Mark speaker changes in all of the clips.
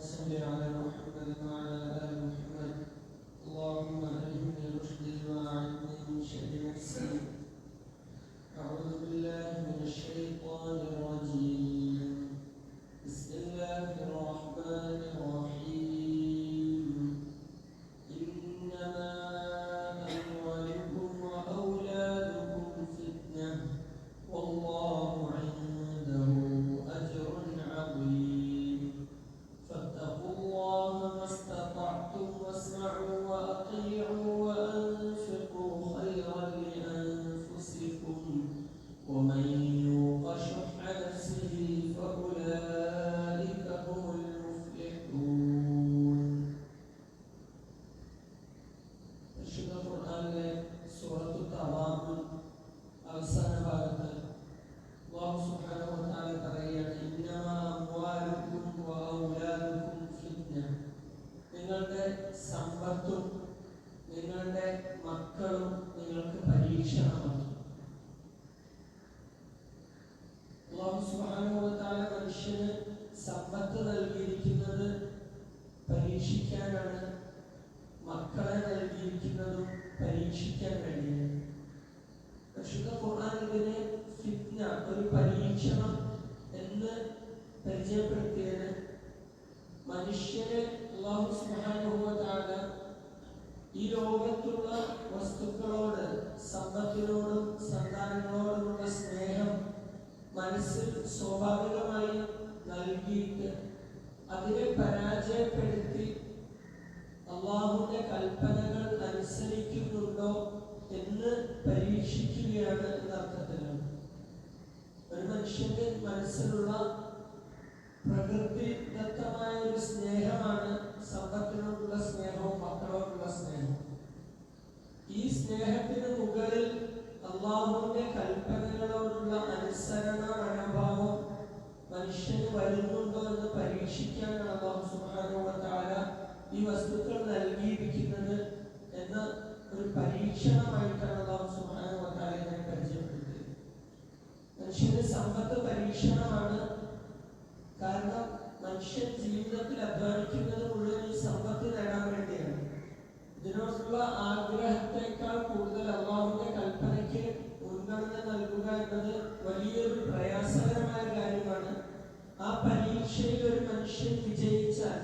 Speaker 1: صل على محمد وعلى آل محمد. اللهم الهمني رشدي وأعذني من شر نفسي. നൽകിയിരിക്കുന്നതും പരീക്ഷിക്കാൻ വേണ്ടിയാണ് പരിശുദ്ധ ഖുർആൻ ഫിത്ന ഒരു പരീക്ഷണം എന്ന് പരിചയപ്പെടുത്തിയത് മനുഷ്യരെ വ തആല ഈ ലോകത്തുള്ള വസ്തുക്കളോട് സമ്പത്തിനോടും സന്താനങ്ങളോടുമുള്ള സ്നേഹം മനസ്സിൽ സ്വാഭാവികമായി നൽകിയിട്ട് അതിനെ പരാജയപ്പെടുത്തി അള്ളാഹുവിന്റെ കൽപ്പനകൾ അനുസരിക്കുന്നുണ്ടോ എന്ന് പരീക്ഷിക്കുകയാണ് എന്നർത്ഥത്തിലാണ് ഒരു മനുഷ്യന്റെ മനസ്സിലുള്ള പ്രകൃതിദത്തമായ ഒരു സ്നേഹമാണ് സമ്പത്തിനോടുള്ള സ്നേഹവും മക്കളോടുള്ള സ്നേഹവും. ഈ സ്നേഹത്തിന് മുകളിൽ അള്ളാഹുവിന്റെ കൽപ്പനകളോടുള്ള അനുസരണ മനോഭാവം മനുഷ്യന് വരുന്നുണ്ടോ എന്ന് പരീക്ഷിക്കാനാണ് അള്ളാഹു വ തആല ഈ വസ്തുക്കൾ നൽകിയിരിക്കുന്നത് എന്ന ഒരു പരീക്ഷണമായിട്ടാണ് അള്ളാഹു സുബ്ഹാനഹു വ തആല ഇതിനെ പരിചയപ്പെടുത്തിയത് മനുഷ്യന് സമ്പത്ത് പരീക്ഷണമാണ് കാരണം മനുഷ്യൻ ജീവിതത്തിൽ അധ്വാനിക്കുന്നത് മുഴുവൻ ഈ സമ്പത്ത് നേടാൻ വേണ്ടിയാണ്. ഇതിനോടുള്ള ആഗ്രഹത്തെക്കാൾ കൂടുതൽ അള്ളാഹുവിന്റെ കൽപ്പനയ്ക്ക് മുൻഗണന നൽകുക എന്നത് വലിയൊരു പ്രയാസകരമായ കാര്യമാണ്. ആ പരീക്ഷയിൽ ഒരു മനുഷ്യൻ വിജയിച്ചാൽ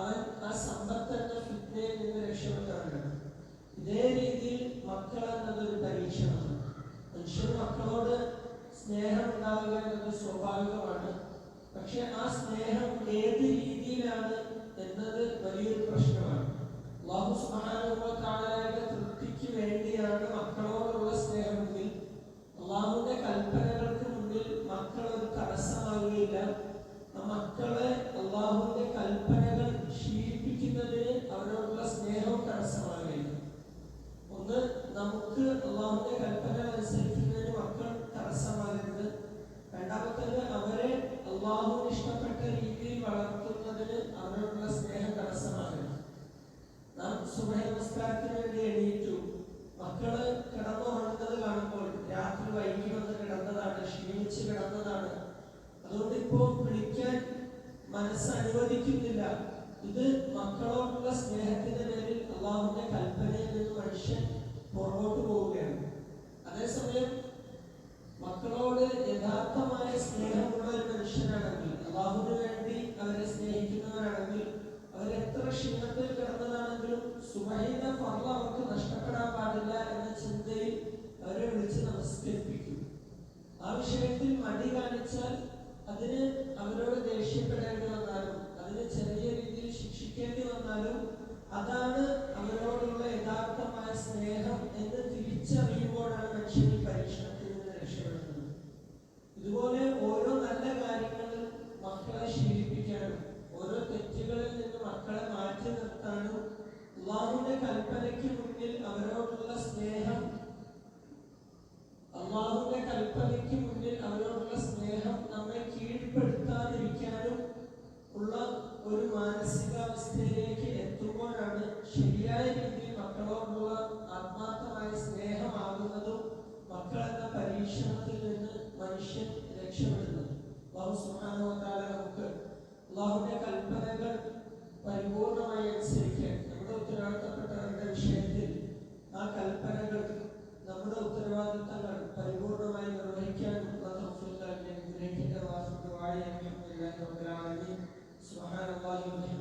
Speaker 1: അവൻ ആ സമ്പത്ത് എന്ന ഫിറ്റ്നയിൽ നിന്ന് രക്ഷപ്പെട്ടാണ് ഇതേ രീതിയിൽ മക്കൾ എന്നതൊരു പരീക്ഷണമാണ്. മനുഷ്യൻ മക്കളോട് സ്നേഹം ഉണ്ടാവുക എന്നത് സ്വാഭാവികമാണ്. പക്ഷെ ആ സ്നേഹം ഏത് രീതിയിലാണ് എന്നത് വലിയൊരു പ്രശ്നമാണ്. വ തആലയുടെ തൃപ്തിക്ക് വേണ്ടിയാണ് മക്കളോടുള്ള സ്നേഹമെങ്കിൽ അള്ളാഹുവിന് ഇഷ്ടപ്പെട്ട രീതിയിൽ വളർത്തുന്നതിന് അവരോടുള്ള സ്നേഹം തടസ്സമാകരുത് നാം സുബഹ നമസ്കാരത്തിന് വേണ്ടി എണീറ്റു. മക്കൾ കിടന്നുറങ്ങുന്നത് കാണുമ്പോൾ രാത്രി വൈകി വന്ന് കിടന്നതാണ് ക്ഷീണിച്ച് കിടന്നതാണ്. അതുകൊണ്ട് ഇപ്പോ വിളിക്കാൻ മനസ്സ് അനുവദിക്കുന്നില്ല. ഇത് മക്കളോടുള്ള സ്നേഹത്തിന്റെ പേരിൽ അള്ളാഹുവിന്റെ കൽപ്പനയിൽ നിന്ന് മനുഷ്യൻ പുറകോട്ട് പോവുകയാണ് അതേസമയം മക്കളോട് യഥാർത്ഥമായ സ്നേഹമുള്ള ഒരു മനുഷ്യനാണെങ്കിൽ അള്ളാഹുവിന് വേണ്ടി അവരെ സ്നേഹിക്കുന്നവരാണെങ്കിൽ അവരെത്ര ക്ഷീണത്തിൽ കിടന്നതാണെങ്കിലും സുബഹിന്റെ ഫർൾ അവർക്ക് നഷ്ടപ്പെടാൻ പാടില്ല എന്ന ചിന്തയിൽ അവരെ വിളിച്ച് നമസ്കരിപ്പിക്കും. ആ വിഷയത്തിൽ മടി കാണിച്ചാൽ അതിന് അവരോട് ദേഷ്യപ്പെടേണ്ടി വന്നാലും അതിന് ചെറിയ രീതിയിൽ ശിക്ഷിക്കേണ്ടി വന്നാലും അതാണ് അവരോടുള്ള യഥാർത്ഥമായ സ്നേഹം എന്ന് തിരിച്ചറിയുമ്പോഴാണ് മനുഷ്യൻ ഈ പരീക്ഷണത്തിൽ നിന്ന് രക്ഷപ്പെടുന്നത് ഇതുപോലെ ഓരോ നല്ല കാര്യങ്ങളും മക്കളെ ശീലിപ്പിക്കാനും ഓരോ തെറ്റുകളിൽ നിന്ന് മക്കളെ മാറ്റി നിർത്താനും അള്ളാഹുവിന്റെ കൽപ്പനയ്ക്ക് മുന്നിൽ അവരോടുള്ള സ്നേഹം കൽപ്പനയ്ക്ക് മുന്നിൽ അവരോടുള്ള സ്നേഹം നമ്മെ കീഴ്പ്പെടുത്താതിരിക്കാനും ഉള്ള ഒരു മാനസികാവസ്ഥയിലേക്ക് എത്തുമ്പോഴാണ് ശരിയായ രീതിയിൽ മക്കളോടുള്ള ആത്മാർത്ഥമായ സ്നേഹമാകുന്നതും മക്കളെന്ന പരീക്ഷണത്തിൽ നിന്ന് മനുഷ്യൻ രക്ഷപ്പെടുന്നത്. അള്ളാഹു സുബ്ഹാനഹു വ തആല നമുക്ക് അള്ളാഹുവിന്റെ Bismillahirrahmanirrahim. Subhanallah.